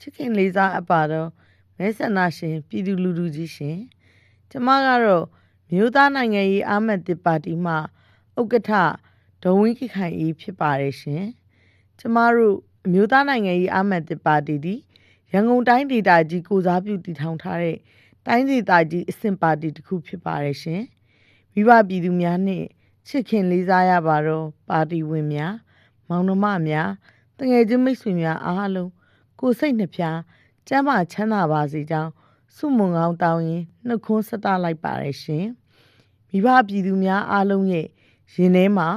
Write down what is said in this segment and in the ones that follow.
ချစ်ခင်လေးစားအပ်ပါတော့မဲဆန္ဒရှင်ပြည်သူလူထုကြီးရှင်ကျမကတော့မြို့သားနိုင်ငံရေးအာမတ်တစ်ပါတီမှဥက္ကဋ္ဌဒေါ်ဝင်းခိခိုင်အေးဖြစ်ပါတယ်ရှင်ကျမတို့အမျိုးသားနိုင်ငံရေးအာမတ်တစ်ပါတီဒီရန်ကုန်တိုင်းဒေသကြီးကိုစားပြုတည်ထောင်ထားတဲ့တိုင်းဒေသကြီးအဆင့်ပါတီတစ်ခုဖြစ်ပါတယ်ရှင်မိဘပြည်သူများနှင့်ချစ်ခင်လေးစားရပါတော့ပါတီဝင်များ မောင်နှမများတငယ်ချင်းမိတ်ဆွေများအားလုံး ကိုယ်စိတ်နှဖျားကျမ်းမာချမ်းသာပါစေကြောင်းဆုမွန်ကောင်းတောင်းရင်နှုတ်ခွန်းဆက်တလိုက်ပါရရှင်မိဘပြည်သူများအားလုံးရဲ့ရင်ထဲမှာ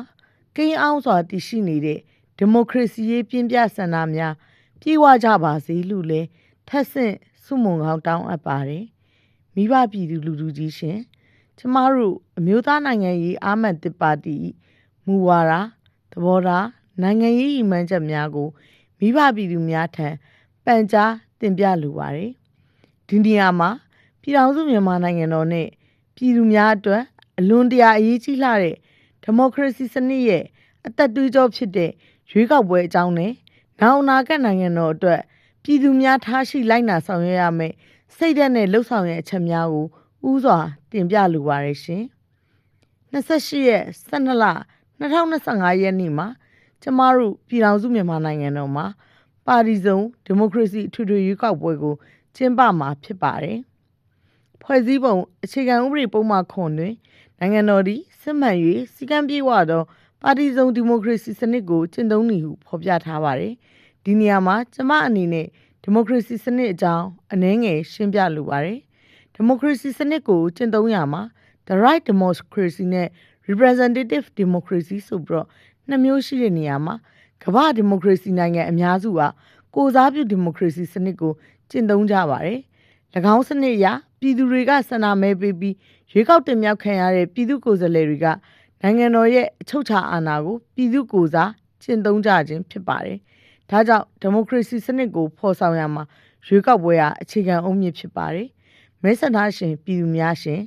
ကိန်းအောင်စွာတည်ရှိနေတဲ့ဒီမိုကရေစီရေးပြင်းပြဆန္ဒများပြေဝကြပါစေလို့လဲထက်ဆင့်ဆုမွန်ကောင်းတောင်းအပ်ပါတယ်မိဘပြည်သူလူထုကြီးရှင်ကျမတို့အမျိုးသားနိုင်ငံရေးအာမတ်တစ်ပါတီမူဝါဒသဘောထားနိုင်ငံရေးရည်မှန်းချက်များကိုမိဘပြည်သူများထံ ပန်ကြားတင်ပြလိုပါတယ်။ဒီနေရာမှာပြည်ထောင်စုမြန်မာနိုင်ငံတော်နဲ့ပြည်သူများအတွက်အလွန်တရာအရေးကြီးလှတဲ့ဒီမိုကရေစီစနစ်ရဲ့အသက်သွေးကြောဖြစ်တဲ့ရွေးကောက်ပွဲအကြောင်းနဲ့နောက်အနာဂတ်နိုင်ငံတော်အတွက်ပြည်သူများထားရှိလိုက်နာဆောင်ရွက်ရမယ်စိတ်ဓာတ်နဲ့လှုပ်ဆောင်ရတဲ့အချက်များကိုဥစွာတင်ပြလိုပါတယ်ရှင်။28ရက်12လ2025ရက်နေ့မှာကျမတို့ပြည်ထောင်စုမြန်မာနိုင်ငံတော်မှာ ပါတီစုံဒီမိုကရေစီအထွေထွေရွေးကောက်ပွဲကိုကျင်းပမှာဖြစ်ပါတယ်။ဖွဲ့စည်းပုံအခြေခံဥပဒေပုံမှန်ခွန်တွင်နိုင်ငံတော်သည်စစ်မှန်၍စီကံပြေဝသောပါတီစုံဒီမိုကရေစီစနစ်ကိုကျင့်သုံးနေဟုဖော်ပြထားပါတယ်။ဒီနေရာမှာကျမအနေနဲ့ဒီမိုကရေစီစနစ်အကြောင်းအနည်းငယ်ရှင်းပြလိုပါတယ်။ဒီမိုကရေစီစနစ်ကိုကျင့်သုံးရမှာ the right democracy နဲ့ representative democracy ဆိုပြီးတော့နှစ်မျိုးရှိတဲ့နေရာမှာ ကမ္ဘာဒီမိုကရေစီနိုင်ငံအများစုကကိုစားပြုဒီမိုကရေစီစနစ်ကိုကျင့်သုံးကြပါတယ်။၎င်းစနစ်အရပြည်သူတွေကဆန္ဒမဲပေးပြီးရွေးကောက်တင်မြှောက်ခံရတဲ့ပြည်သူကိုယ်စားလှယ်တွေကနိုင်ငံတော်ရဲ့အချုပ်အခြာအာဏာကိုပြည်သူကိုယ်စားကျင့်သုံးကြခြင်းဖြစ်ပါတယ်။ဒါကြောင့်ဒီမိုကရေစီစနစ်ကိုဖော်ဆောင်ရမှာရွေးကောက်ပွဲဟာအခြေခံအုတ်မြစ်ဖြစ်ပါတယ်။မဲဆန္ဒရှင်ပြည်သူများရှင်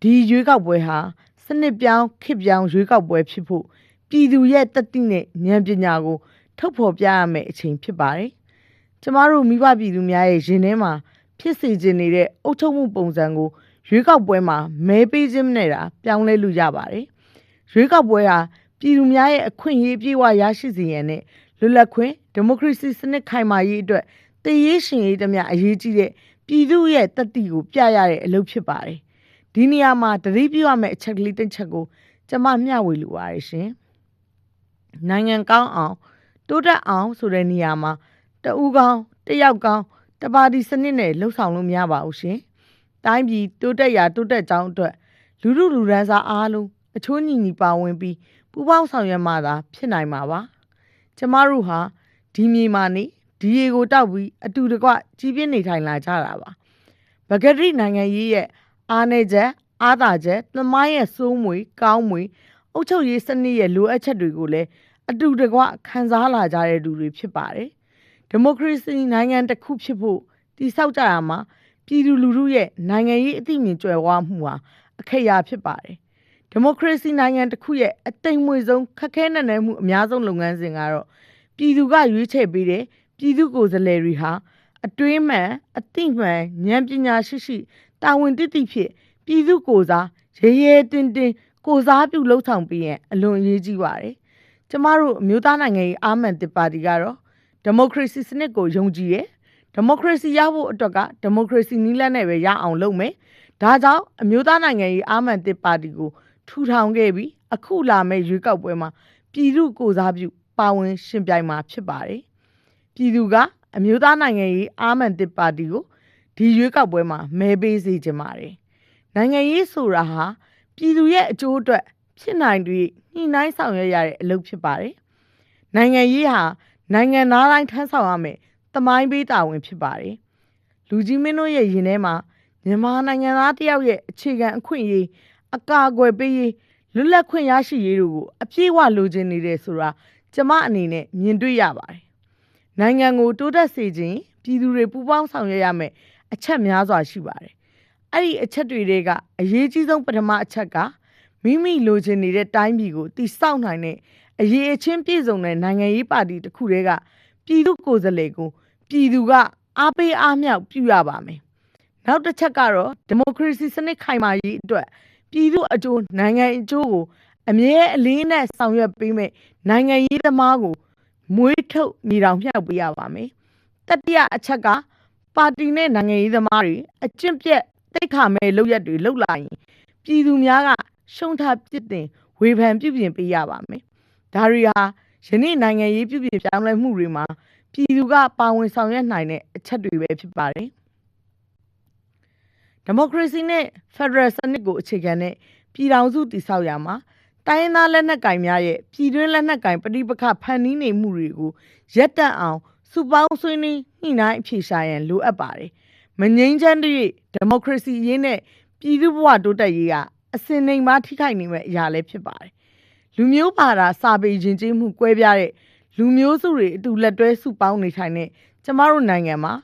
ဒီရွေးကောက်ပွဲဟာစနစ်ပြောင်းခေတ်ပြောင်းရွေးကောက်ပွဲဖြစ်ဖို့ ပြည်သူရဲ့တတိနဲ့ဉာဏ်ပညာကိုထုတ်ဖော်ပြရမယ့်အချိန်ဖြစ်ပါတယ်။ကျမတို့မိဘပြည်သူများရဲ့ရင်ထဲမှာဖြစ်စေခြင်းနေတဲ့အုပ်ချုပ်မှုပုံစံကိုရွေးကောက်ပွဲမှာမဲပေးခြင်းနဲ့တာပြောင်းလဲလို့ရပါတယ်။ရွေးကောက်ပွဲဟာပြည်သူများရဲ့အခွင့်အရေးပြေဝရရှိစေရန်နဲ့လွတ်လပ်ခွင့်ဒီမိုကရေစီစနစ်ခိုင်မာရေးအတွက်တည်ရေးရှင်ရေးတမျှအရေးကြီးတဲ့ပြည်သူရဲ့တတိကိုပြရတဲ့အလုပ်ဖြစ်ပါတယ်။ဒီနေရာမှာတတိပြုရမယ့်အချက်ကလေးတစ်ချက်ကိုကျမမျှဝေလိုပါတယ်ရှင်။ နိုင်ငံကောင်းအောင်တိုးတက်အောင်ဆိုတဲ့နေရာမှာတဦးကောင်းတစ်ယောက်ကောင်းတပါတီစနစ်နဲ့လှုပ်ဆောင်လို့မရပါဘူးရှင်။တိုင်းပြည်တိုးတက်ရာတိုးတက်ကြောင်းအတွက်လူလူလူရန်စားအားလုံးအချိုးညီညီပါဝင်ပြီးပူးပေါင်းဆောင်ရွက်မှသာဖြစ်နိုင်မှာပါ။ကျမတို့ဟာဒီမြေမှာနေဒီရေကိုတောက်ပြီးအတူတကွကြီးပြင်းနေထိုင်လာကြတာပါ။ဗကတိနိုင်ငံရေးရဲ့အားနေချက်အားသာချက်သမိုင်းရဲ့စိုးမွေကောင်းမွေ အုတ်ချုပ်ရေးစနစ်ရဲ့လိုအပ်ချက်တွေကိုလည်းအတူတကွခံစားလာကြတဲ့လူတွေဖြစ်ပါတယ်။ဒီမိုကရေစီနိုင်ငံတစ်ခုဖြစ်ဖို့တည်ဆောက်ကြရမှာပြည်သူလူထုရဲ့နိုင်ငံရေးအသိဉာဏ်ကြွယ်ဝမှုဟာအခက်အရာဖြစ်ပါတယ်။ဒီမိုကရေစီနိုင်ငံတစ်ခုရဲ့အသိမ်မွေဆုံးခက်ခဲနက်နဲမှုအများဆုံးလုပ်ငန်းစဉ်ကတော့ပြည်သူကရွေးချယ်ပေးတဲ့ပြည်သူကိုယ်စားလှယ်တွေဟာအတွင်းမှန်အသိမှန်ဉာဏ်ပညာရှိရှိတာဝန်တည်တည်ဖြစ်ပြည်သူကိုယ်စားရေရဲတင်တင် ကိုစားပြုလှုပ်ဆောင်ပေးရင်အလွန်အရေးကြီးပါတယ်။ကျမတို့အမျိုးသားနိုင်ငံရေးအာမန်တစ်ပါတီကတော့ဒီမိုကရေစီစနစ်ကိုယုံကြည်ရဲ့ဒီမိုကရေစီရဖို့အတွက်ကဒီမိုကရေစီနည်းလမ်းနဲ့ပဲရအောင်လုပ်မယ်။ဒါကြောင့်အမျိုးသားနိုင်ငံရေးအာမန်တစ်ပါတီကိုထူထောင်ခဲ့ပြီးအခုလာမယ့်ရွေးကောက်ပွဲမှာပြည်သူကိုစားပြုပါဝင်ရှင်ပြိုင်မှာဖြစ်ပါတယ်။ပြည်သူကအမျိုးသားနိုင်ငံရေးအာမန်တစ်ပါတီကိုဒီရွေးကောက်ပွဲမှာမဲပေးစေချင်ပါတယ်။နိုင်ငံရေးဆိုတာဟာ ပြည်သူရဲ့အကျိုးအတွက်ဖြစ်နိုင်တွေညှိနှိုင်းဆောင်ရွက်ရတဲ့အလုပ်ဖြစ်ပါတယ်။နိုင်ငံရေးဟာနိုင်ငံသားတိုင်းထမ်းဆောင်ရမယ်တမိုင်းပေးတာဝန်ဖြစ်ပါတယ်။လူကြီးမင်းတို့ရဲ့ရင်ထဲမှာမြန်မာနိုင်ငံသားတယောက်ရဲ့အခြေခံအခွင့်အရေးအကာအကွယ်ပေးရေးလွတ်လပ်ခွင့်ရရှိရေးတို့ကိုအပြည့်အဝလိုချင်နေတယ်ဆိုတာကျမအနေနဲ့မြင်တွေ့ရပါတယ်။နိုင်ငံကိုတိုးတက်စေခြင်းပြည်သူတွေပူးပေါင်းဆောင်ရွက်ရမယ်အချက်များစွာရှိပါတယ်။ အဲ့ဒီအချက်တွေတွေကအရေးကြီးဆုံးပထမအချက်ကမိမိလိုချင်နေတဲ့တိုင်းပြည်ကိုတည်ဆောက်နိုင်တဲ့အရေးအချင်းပြည့်စုံတဲ့နိုင်ငံရေးပါတီတစ်ခုတည်းကပြည်သူကိုယ်စားလှယ်ကိုပြည်သူကအားပေးအားမြောက်ပြုရပါမယ်နောက်တစ်ချက်ကတော့ဒီမိုကရေစီစနစ်ခိုင်မာရေးအတွက်ပြည်သူအကျိုးနိုင်ငံအကျိုးကိုအမြဲအလေးနဲ့ဆောင်ရွက်ပေးမယ်နိုင်ငံရေးသမားကိုမွေးထုတ်မြေတောင်မြှောက်ပေးရပါမယ်တတိယအချက်ကပါတီနဲ့နိုင်ငံရေးသမားတွေအကျင့်ပြက် တိတ်ခါမဲ့လုပ်ရက်တွေလုပ်လာရင်ပြည်သူများကရှုံးထားပြစ်တင်ဝေဖန်ပြုပြင်ပေးရပါမယ်ဒါတွေဟာယနေ့နိုင်ငံရေးပြုပြင်ပြောင်းလဲမှုတွေမှာပြည်သူကပါဝင်ဆောင်ရွက်နိုင်တဲ့အချက်တွေပဲဖြစ်ပါတယ်ဒီမိုကရေစီနဲ့ဖက်ဒရယ်စနစ်ကိုအခြေခံတဲ့ပြည်ထောင်စုတည်ဆောက်ရမှာတိုင်းရင်းသားလက်နက်ကင်များရဲ့ပြည်တွင်းလက်နက်ကင်ပဋိပက္ခဖန်တီးနေမှုတွေကိုရပ်တန့်အောင်စုပေါင်းဆွေးနွေးညှိနှိုင်းအဖြေရှာရန်လိုအပ်ပါတယ်။ မငြိမ်းချမ်းတဲ့ဒီမိုကရေစီရေးနဲ့ပြည်သူ့ဘဝတိုးတက်ရေးကအစင်နှိမ်မှထိခိုက်နေမဲ့အရာလည်းဖြစ်ပါတယ်။လူမျိုးပါတာစာပေယဉ်ကျေးမှုကွဲပြားတဲ့လူမျိုးစုတွေအတူလက်တွဲစုပေါင်းနေထိုင်တဲ့ကျမတို့နိုင်ငံမှာ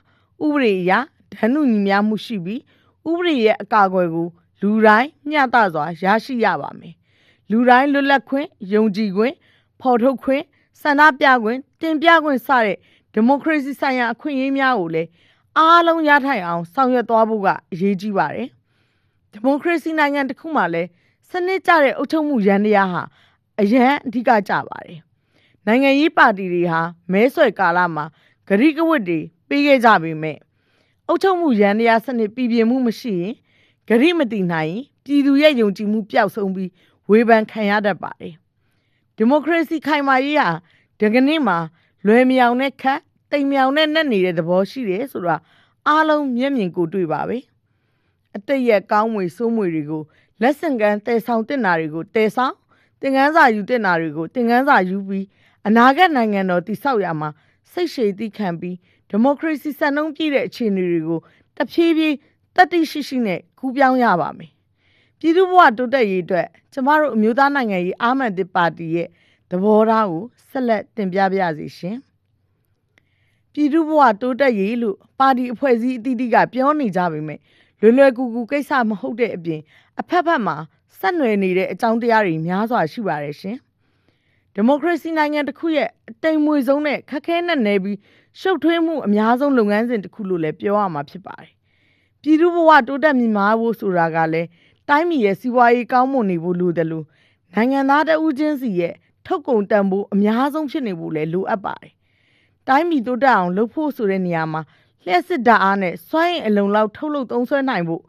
ဥပဒေအရဓာတ်နုညီများမှုရှိပြီးဥပဒေရဲ့အကာအကွယ်ကိုလူတိုင်းမျှတစွာရရှိရပါမယ်။လူတိုင်းလွတ်လပ်ခွင့်ယုံကြည်ခွင့်ဖော်ထုတ်ခွင့်ဆန္ဒပြခွင့်တင်ပြခွင့်စတဲ့ဒီမိုကရေစီဆိုင်ရာအခွင့်အရေးများကိုလည်း အားလုံးရထိုင်အောင်ဆောင်ရွက်သွားဖို့ကအရေးကြီးပါတယ်။ဒီမိုကရေစီနိုင်ငံတစ်ခုမှလည်းစနစ်ကျတဲ့အုပ်ချုပ်မှုရန်တရားဟာအရန်အဓိကကျပါတယ်။နိုင်ငံရေးပါတီတွေဟာမဲဆွယ်ကာလမှာဂရိကဝတ်တွေပေးခဲ့ကြပေမဲ့အုပ်ချုပ်မှုရန်တရားစနစ်ပြည်ပြင်းမှုမရှိရင်ဂရိမတိနိုင်ရင်ပြည်သူရဲ့ယုံကြည်မှုပျောက်ဆုံးပြီးဝေဖန်ခံရတတ်ပါတယ်။ဒီမိုကရေစီခိုင်မာရေးဟာဒီကနေ့မှာလွယ်မြောင်နဲ့ခက် တိမ်မြောင်နဲ့နှက်နေတဲ့သဘောရှိတယ်ဆိုတာအားလုံးမျက်မြင်ကိုတွေ့ပါပဲ။အတိတ်ရဲ့ကောင်းမွေဆိုးမွေတွေကိုလက်ဆင့်ကမ်းတည်ဆောင်တင်တာတွေကိုတည်ဆောင်သင်ခန်းစာယူတင်တာတွေကိုသင်ခန်းစာယူပြီးအနာဂတ်နိုင်ငံတော်တည်ဆောက်ရမှာစိတ်ရှည်သည့်ခံပြီးဒီမိုကရေစီစံနှုန်းပြည့်တဲ့အခြေအနေတွေကိုတဖြည်းဖြည်းတတိရှိရှိနဲ့ကူးပြောင်းရပါမယ်။ပြည်သူ့ဘဝတိုးတက်ရေးအတွက်ကျမတို့အမျိုးသားနိုင်ငံရေးအာမန်တစ်ပါတီရဲ့သဘောထားကိုဆက်လက်တင်ပြပါရစေရှင်။ ပြည်သူ့ဘဝတိုးတက်ရေးလို့ပါတီအဖွဲ့အစည်းအသီးသီးကပြောနေကြပေမဲ့လွယ်လွယ်ကူကူကိစ္စမဟုတ်တဲ့အပြင်အဖက်ဖက်မှာဆက်နွယ်နေတဲ့အကြောင်းတရားတွေများစွာရှိပါတယ်ရှင်။ဒီမိုကရေစီနိုင်ငံတစ်ခုရဲ့အတိမ်မွေဆုံးနဲ့ခက်ခဲနဲ့နေပြီးရှုပ်ထွေးမှုအများဆုံးလုပ်ငန်းစဉ်တစ်ခုလို့လည်းပြောရမှာဖြစ်ပါတယ်။ပြည်သူ့ဘဝတိုးတက်မြင့်မားဖို့ဆိုတာကလည်းတိုင်းပြည်ရဲ့စီးပွားရေးကောင်းမွန်နေဖို့လိုတယ်လို့နိုင်ငံသားတဦးချင်းစီရဲ့ထုတ်ကုန်တန်ဖိုးအများဆုံးဖြစ်နေဖို့လည်းလိုအပ်ပါတယ်။ တိုင်းပြည်တိုးတက်အောင်လုပ်ဖို့ဆိုတဲ့နေရာမှာလျှက်စစ်ဓာတ်အားနဲ့စွမ်းအင်အလုံလောက်ထုတ်လုပ်သုံးစွဲနိုင်ဖို့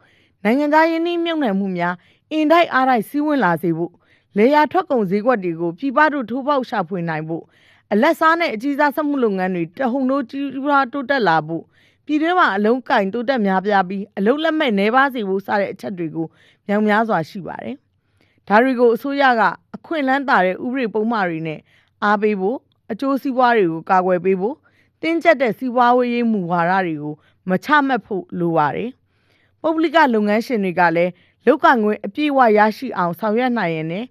နိုင်ငံသားရင်းနှီးမြှုပ်နှံမှုများအင်တိုက်အားတိုက်စီးဝင်လာစေဖို့လေယာထွက်ကုန်ဈေးကွက်တွေကိုပြည်ပတို့ထိုးပေါက်ရှာဖွေနိုင်ဖို့အလက်စားနဲ့အကြီးစားစက်မှုလုပ်ငန်းတွေတဟုန်တို့ကြီးပွားတိုးတက်လာဖို့ပြည်တွင်းမှာအလုံးကင်တိုးတက်များပြားပြီးအလုံးလက်မဲ့နေပါစေဖို့စတဲ့အချက်တွေကိုမြောင်များစွာရှိပါတယ်။ဒါတွေကိုအစိုးရကအခွင့်အလန်းတာတဲ့ဥပဒေပုံမှန်တွေနဲ့အားပေးဖို့ အကျိုးစီးပွားတွေကိုကာကွယ်ပေးဖို့တင်းကျပ်တဲ့စီးပွားရေးမူဝါဒတွေကိုမချမှတ်ဖို့လိုပါတယ်။ပုဂ္ဂလိကလုပ်ငန်းရှင်တွေကလည်းလောက်ကငွေအပြည့်အဝရရှိအောင်ဆောင်ရွက်နိုင်ရင်လည်း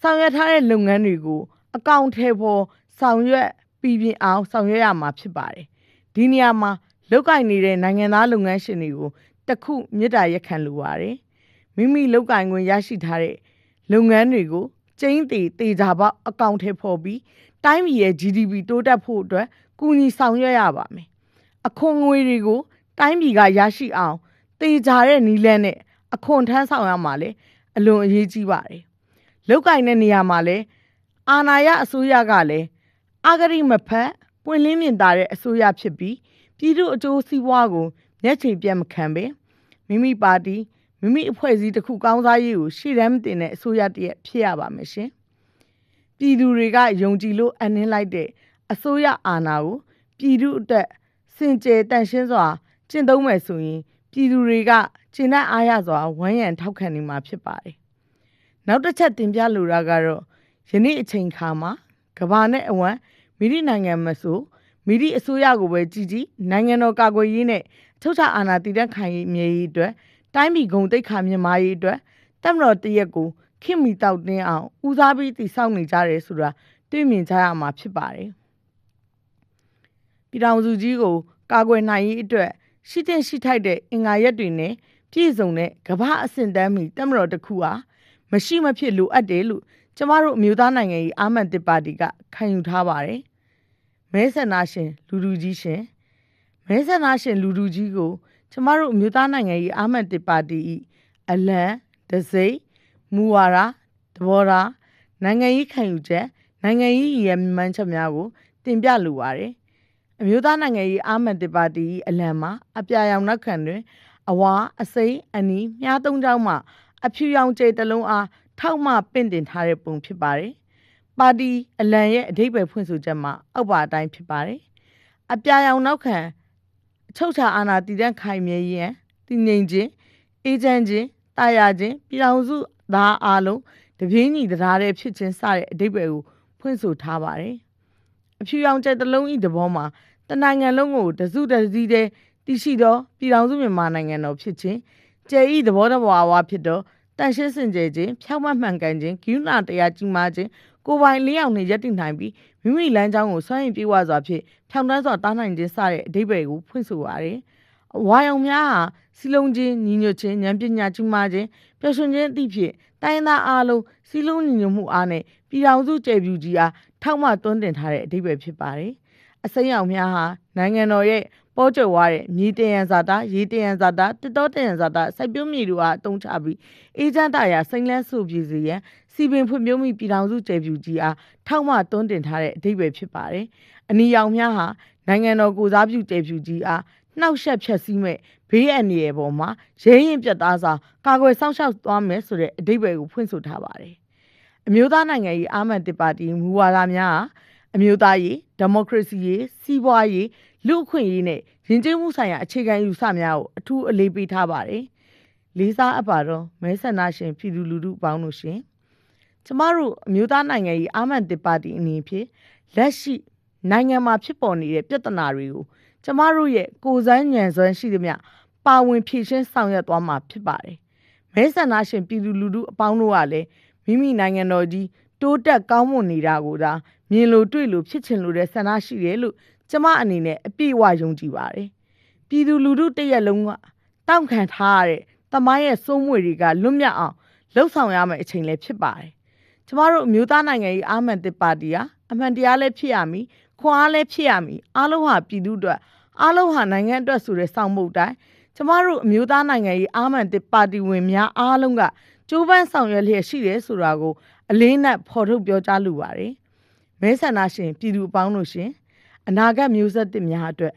ဆောင်ရွက်ထားတဲ့လုပ်ငန်းတွေကိုအကောင့်ထဲပေါ်ဆောင်ရွက်ပြီးပြအောင်ဆောင်ရွက်ရမှာဖြစ်ပါတယ်။ဒီနေရာမှာလောက်ကင်နေတဲ့နိုင်ငံသားလုပ်ငန်းရှင်တွေကိုတခုမြစ်တာရက်ခံလိုပါတယ်။မိမိလောက်ကင်ခွင့်ရရှိထားတဲ့လုပ်ငန်းတွေကိုကျင်းတီတေချာပေါက်အကောင့်ထဲပေါ်ပြီး တိုင်းပြည်ရဲ့ GDP တိုးတက်ဖို့အတွက်ကူညီဆောင်ရွက်ရပါမယ်။အခွန်ငွေတွေကို တိုင်းပြည်ကရရှိအောင်တေချာတဲ့နီးလန်းနဲ့အခွန်ထမ်းဆောင်ရမှာလေအလွန်အရေးကြီးပါတယ်။လောက်ကင်တဲ့နေရာမှာလည်းအာဏာရအစိုးရကလည်းအာဂရိမဖက်ပွင့်လင်းမြင်သာတဲ့အစိုးရဖြစ်ပြီးပြည်သူအကျိုးစီးပွားကိုမျက်ခြေပြတ်မခံပဲမိမိပါတီမိမိအဖွဲ့အစည်းတစ်ခုကောင်းစားရေးကိုရှေ့တန်းမတင်တဲ့အစိုးရတည်းဖြစ်ရပါမယ်ရှင်။ ပြည်သူတွေကယုံကြည်လို့အနှင်းလိုက်တဲ့အစိုးရအာဏာကိုပြည်သူအတွက်စင်ကြယ်တန်ရှင်းစွာကျင့်သုံးမယ်ဆိုရင်ပြည်သူတွေကကျင့်တဲ့အားရစွာဝမ်းရံထောက်ခံနေမှာဖြစ်ပါတယ်။နောက်တစ်ချက်တင်ပြလိုတာကတော့ယနေ့အချိန်ခါမှာကဘာနဲ့အဝမ်းမိရိနိုင်ငံမဆိုမိရိအစိုးရကိုပဲကြည်ကြည်နိုင်ငံတော်ကာကွယ်ရေးနဲ့ထုတ်ချအာဏာတည်တဲ့ခိုင်မြေရေးအတွက်တိုင်းပြည်ဂုံတိတ်ခါမြင့်မာရေးအတွက်တက်မတော်တရက်ကို ခင်မီတောက်တင်းအောင်ဦးစားပေးတည်ဆောက်နေကြတယ်ဆိုတာတွေ့မြင်ကြရမှာဖြစ်ပါတယ်ပြည်တော်စုကြီးကိုကာကွယ်နိုင်ရေးအတွက်ရှိတဲ့ရှိထိုက်တဲ့အင်္ဂါရက်တွေနဲ့ပြည့်စုံတဲ့ကမ္ဘာအဆင့်တန်းမီတက်မတော်တစ်ခုဟာမရှိမဖြစ်လိုအပ်တယ်လို့ကျမတို့အမျိုးသားနိုင်ငံရေးအာမန်တစ်ပါတီကခံယူထားပါတယ်။မဲဆန္ဒရှင် လူလူကြီးရှင်မမဲဆန္ဒရှင်လူလူကြီးကို ကျမတို့အမျိုးသားနိုင်ငံရေးအာမတ်တစ်ပါတီ၏အလံဒစိမ့် မူဝါဒသဘောထားနိုင်ငံရေးခံယူချက်နိုင်ငံရေးရည်ရည်မှန်းချက်များကိုတင်ပြလိုပါတယ်အမျိုးသားနိုင်ငံရေးအာမတ်တစ်ပါတီ၏အလံမှာအပြာရောင်နောက်ခံတွင်အဝါအစိမ့်အနီးမြားသုံးချောင်းမှအဖြူရောင်ကျဲတစ်လုံးအားထောက်မှပင့်တင်ထားတဲ့ပုံဖြစ်ပါတယ်ပါတီအလံရဲ့အဓိပ္ပာယ်ဖွင့်ဆိုချက်မှာအောက်ပါအတိုင်းဖြစ်ပါတယ်အပြာရောင်နောက်ခံအချုပ်ချာအာဏာတည်တံ့ခိုင်မြဲရန်တည်ငြိမ်ခြင်းအေဂျင့်ခြင်းတာယာခြင်းပြည်ထောင်စု သားအားလုံးတပြင်းညီတရားတဲ့ဖြစ်ခြင်းစတဲ့အဓိပ္ပာယ်ကိုဖွင့်ဆိုထားပါတယ်။အဖြူရောင်ကျက်တစ်လုံးဤတဘောမှာတနိုင်ငံလုံးကိုတစုတစည်းတဲ့တည်ရှိသောပြည်ထောင်စုမြန်မာနိုင်ငံတော်ဖြစ်ခြင်းကျယ်ဤသဘောတဘာဝဖြစ်သောတန်ရှင်းစင်ကြယ်ခြင်းဖြောက်မှတ်မှန်ကန်ခြင်းဂိူနာတရားကြီးမားခြင်းကိုယ်ပိုင်လျောက်နှင့်ရပ်တည်နိုင်ပြီးမိမိလမ်းကြောင်းကိုစွန့်ရင်ပြေဝစွာဖြင့်ဖြောင်းတန်းစွာတားနိုင်ခြင်းစတဲ့အဓိပ္ပာယ်ကိုဖွင့်ဆိုပါတယ်။ ဝါယောင်များဟာစီလုံးချင်းညီညွတ်ခြင်းဉာဏ်ပညာကြီးမားခြင်းပျော်ရွှင်ခြင်းအသည့်ဖြင့်တိုင်းသားအားလုံးစီလုံးညီညွတ်မှုအားနဲ့ပြည်ထောင်စုကျေပြူကြီးအားထောက်မှတွန်းတင်ထားတဲ့အဓိပ္ပာယ်ဖြစ်ပါတယ်။အစိမ်းရောင်များဟာနိုင်ငံတော်ရဲ့ပေါ်ကျော်သွားတဲ့မြေတယံဇာတာရေတယံဇာတာတစ်တော်တယံဇာတာစိုက်ပျိုးမြေတို့အားအသုံးချပြီးအေဂျင့်တာယာစိမ့်လန်းစုပြည်စီရန်စီပင်ဖွံ့ဖြိုးမှုပြည်ထောင်စုကျေပြူကြီးအားထောက်မှတွန်းတင်ထားတဲ့အဓိပ္ပာယ်ဖြစ်ပါတယ်။အနီရောင်များဟာနိုင်ငံတော်ကိုစားပြုကျေပြူကြီးအား နှောက်ယှက်ဖြက်စီးမဲ့ဘေးအန္တရာယ်ပေါ်မှာရဲရင်ပြတ်သားစွာကာကွယ်စောင့်ရှောက်သွားမယ်ဆိုတဲ့အဓိပ္ပာယ်ကိုဖွင့်ဆိုထားပါတယ်။အမျိုးသားနိုင်ငံရေးအာမတ်တစ်ပါတီမူဝါဒများဟာအမျိုးသားရေးဒီမိုကရေစီရေးစီးပွားရေးလူ့အခွင့်အရေးနဲ့ယဉ်ကျေးမှုဆိုင်ရာအခြေခံယူဆများကိုအထူးအလေးပေးထားပါတယ်။လေးစားအပ်ပါတော့မဲဆန္ဒရှင်ပြည်သူလူထုပေါင်းလို့ရှင်။ကျမတို့အမျိုးသားနိုင်ငံရေးအာမတ်တစ်ပါတီအနေဖြင့်လက်ရှိနိုင်ငံမှာဖြစ်ပေါ်နေတဲ့ပြဿနာတွေကို ကျမတို့ရဲ့ကိုယ်စမ်းညံစွမ်းရှိသမျှပါဝင်ဖြည့်ရှင်းဆောင်ရွက်သွားမှာဖြစ်ပါတယ်။မဲဆန္ဒရှင်ပြည်သူလူထုအပေါင်းတို့ကလည်းမိမိနိုင်ငံတော်ကြီးတိုးတက်ကောင်းမွန်နေတာကိုဒါမြင်လို့တွေ့လို့ဖြစ်ချင်လို့တဲ့ဆန္ဒရှိတယ်လို့ကျမအနေနဲ့အပြည့်အဝယုံကြည်ပါတယ်။ပြည်သူလူထုတရက်လုံးကတောင့်ခံထားရတဲ့တမိုင်းရဲ့စိုးမွေတွေကလွတ်မြောက်အောင်လှုပ်ဆောင်ရမယ့်အချိန်လည်းဖြစ်ပါတယ်။ကျမတို့အမျိုးသားနိုင်ငံရေးအာမန်တစ်ပါတီဟာအမှန်တရားလည်းဖြစ်ရမည် ခွန်အားလည်းဖြစ်ရမည်အားလုံးဟာပြည်သူအတွက်အားလုံးဟာနိုင်ငံအတွက်ဆိုတဲ့စောင့်မှုတိုင်းကျမတို့အမျိုးသားနိုင်ငံရေးအာမန်တစ်ပါတီဝင်များအားလုံးကကျိုးပန်းဆောင်ရွက်လျက်ရှိတယ်ဆိုတာကိုအလေးနက်ဖော်ထုတ်ပြောကြားလိုပါတယ်။မဲဆန္ဒရှင်ပြည်သူအပေါင်းတို့ရှင်အနာဂတ်မျိုးဆက်တစ်များအတွက်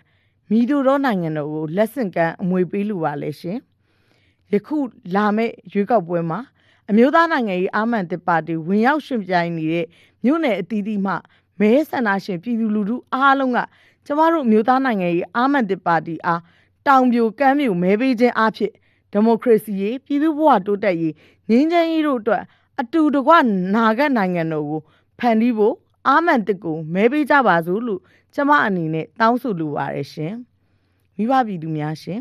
မိတို့သောနိုင်ငံတော်ကိုလက်ဆင့်ကမ်းအမွေပေးလိုပါလေရှင်။ယခုလာမယ့်ရွေးကောက်ပွဲမှာအမျိုးသားနိုင်ငံရေးအာမန်တစ်ပါတီဝင်ရောက်ရှင်ပြိုင်နေတဲ့မြို့နယ်အသီးသီးမှ မဲဆန္ဒရှင်ပြည်သူလူထုအားလုံးကကျမတို့မျိုးသားနိုင်ငံရေးအာမန်တစ်ပါတီအားတောင်ပြိုကမ်းပြိုမဲပေးခြင်းအဖြစ်ဒီမိုကရေစီရေးပြည်သူ့ဘဝတိုးတက်ရေးငြိမ်းချမ်းရေးတို့အတွက်အတူတကွနာဂတ်နိုင်ငံတော်ကိုဖန်တီးဖို့အာမန်တစ်ကိုမဲပေးကြပါစို့လို့ကျမအနေနဲ့တောင်းဆိုလိုပါတယ်ရှင်မိဘပြည်သူများရှင်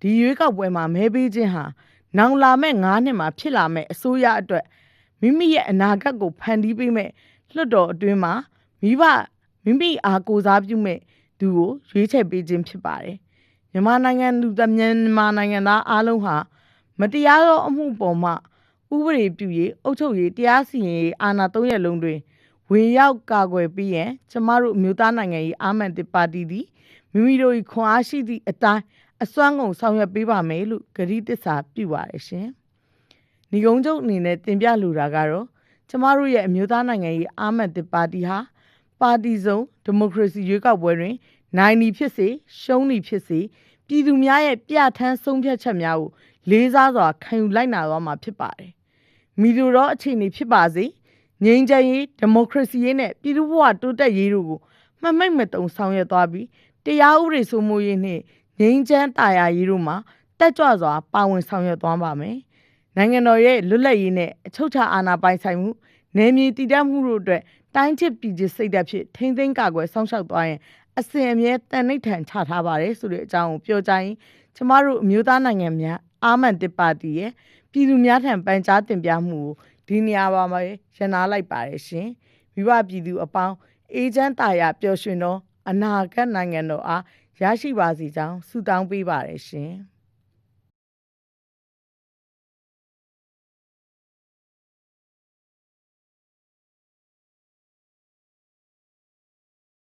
ဒီရွေးကောက်ပွဲမှာမဲပေးခြင်းဟာနောင်လာမဲ့9နှစ်မှာဖြစ်လာမဲ့အစိုးရအတွက်မိမိရဲ့အနာဂတ်ကိုဖန်တီးပေးမဲ့လွှတ်တော်အတွင်းမှာ မိဘမိမိအားကိုစားပြုမဲ့သူကိုရွေးချယ်ပေးခြင်းဖြစ်ပါတယ်မြန်မာနိုင်ငံလူသားမြန်မာနိုင်ငံသားအားလုံးဟာမတရားသောအမှုပေါ်မှာဥပဒေပြုရေးအုပ်ချုပ်ရေးတရားစီရင်ရေးအာဏာသုံးရလုံးတွင်ဝင်ရောက်ကာကွယ်ပြီးရန်ကျမတို့မြို့သားနိုင်ငံရေးအာမန်တစ်ပါတီသည်မိမိတို့၏ခွန်အားရှိသည့်အတိုင်းအစွမ်းကုန်ဆောင်ရွက်ပေးပါမယ်လို့ဂရုတစ္ဆာပြုပါရရှင်။ညီကုန်းချုပ်အနေနဲ့တင်ပြလိုတာကတော့ကျမတို့ရဲ့အမျိုးသားနိုင်ငံရေးအာမန်တစ်ပါတီဟာ ပါတီစုံဒီမိုကရေစီရွေးကောက်ပွဲတွင်နိုင်နီဖြစ်စေရှုံးနီဖြစ်စေပြည်သူများရဲ့ပြဋ္ဌာန်းဆုံးဖြတ်ချက်များကိုလေးစားစွာခံယူလိုက်နာသွားမှာဖြစ်ပါတယ်။မိသူတော်အခြေအနေဖြစ်ပါစေငြိမ်းချမ်းရေးဒီမိုကရေစီရေးနဲ့ပြည်သူ့ဘဝတိုးတက်ရေးတို့ကိုမှတ်မိတ်မတုံဆောင်ရွက်သွားပြီးတရားဥပဒေစိုးမိုးရေးနှင့်ငြိမ်းချမ်းတာယာရေးတို့မှာတက်ကြွစွာပါဝင်ဆောင်ရွက်သွားပါမယ်။နိုင်ငံတော်ရဲ့လွတ်လပ်ရေးနဲ့အချုပ်အခြာအာဏာပိုင်ဆိုင်မှုနယ်မြေတည်တံ့မှုတို့အတွက် တိုင်းချစ်ပြည်ချစ်စိတ်ဓာတ်ဖြင့်ထိမ့်သိမ်းကာကွယ်ဆောင်ရှောက်သွားရင်အစဉ်အမြဲတန်နှိဋ္ဌံချထားပါတယ်ဆိုတဲ့အကြောင်းကိုပြောကြရင်ကျမတို့အမျိုးသားနိုင်ငံများအာမန်တစ်ပါတီရဲ့ပြည်သူများထံပန်ကြားတင်ပြမှုကိုဒီနေရာပါမှာရန်နာလိုက်ပါတယ်ရှင်မိဘပြည်သူအပေါင်းအေဂျင့်တာယာပျော်ရွှင်သောအနာဂတ်နိုင်ငံတော်အားရရှိပါစေကြောင်းဆုတောင်းပေးပါတယ်ရှင်